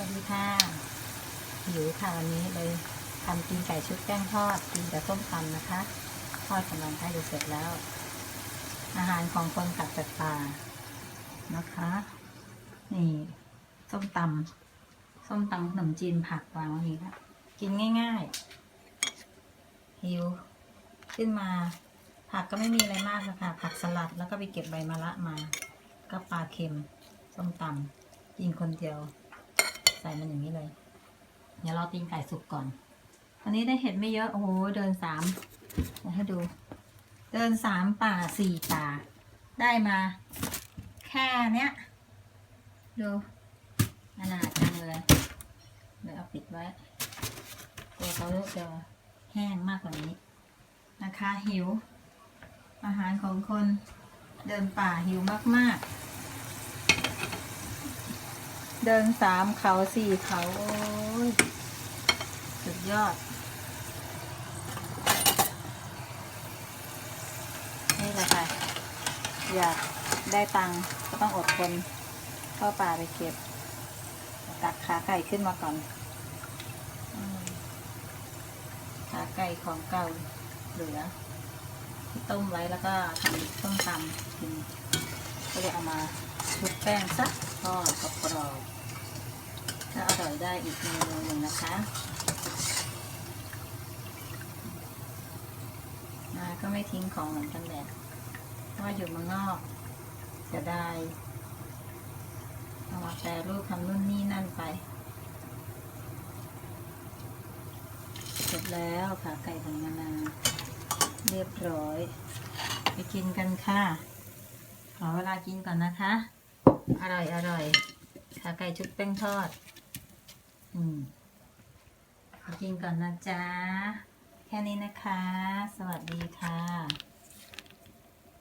วัสดีค่ะหิวค่ะวันนี้เลยทำกินไก่ชุบแป้งทอดกินกับส้มตำนะคะ ทอดกำลังใกล้จะเสร็จแล้ว อาหารของคนกลับจากป่านะคะ นี่ส้มตำส้มตำขนมจีนผักวางไว้นี้ค่ะกินง่ายๆหิวขึ้นมา ผักก็ไม่มีอะไรมากนะคะผักสลัดแล้วก็ไปเก็บใบมะระมา ก็ปลาเค็มส้มตำกินคนเดียว ใส่มันอย่างนี้เลย เดี๋ยวเราตีนไก่สุกก่อนวันนี้ได้เห็ดไม่เยอะ โอ้โห เดินสามเดี๋ยวให้ดู เดินสามป่าสี่ป่า ได้มา แค่เนี้ย ดูขนาดจังเลยเดี๋ยวเอาปิดไว้ตัวเขาจะแห้งมากกว่านี้ นะคะหิว อาหารของคนเดินป่าหิวมากๆ เดินสามเขาสี่เขาโอ้ยสุดยอด นี่แหละค่ะ อยากได้ตังก็ต้องอดทนเข้าป่าไปเก็บ ตักขาไก่ขึ้นมาก่อนขาไก่ของเก่าเหลือที่ต้มไว้แล้วก็ทำต้มตำกินก็เลยเอามาชุบแป้งสักทอดกรอบ ร่อยได้อีกเมนูหนึ่งนะคะนาก็ไม่ทิ้งของเหมือนกันแหละเพราะว่าอยู่เมืองนอกเสียดายเอามาแปรรูปทำนู่นนี่นั่นไป เสร็จแล้วค่ะไก่ของนานาเรียบร้อย ไปกินกันค่ะ ขอเวลากินก่อนนะคะ อร่อยอร่อยขาไก่ชุบแป้งทอด อกินก่อนนะจ๊ะ แค่นี้นะคะ สวัสดีค่ะ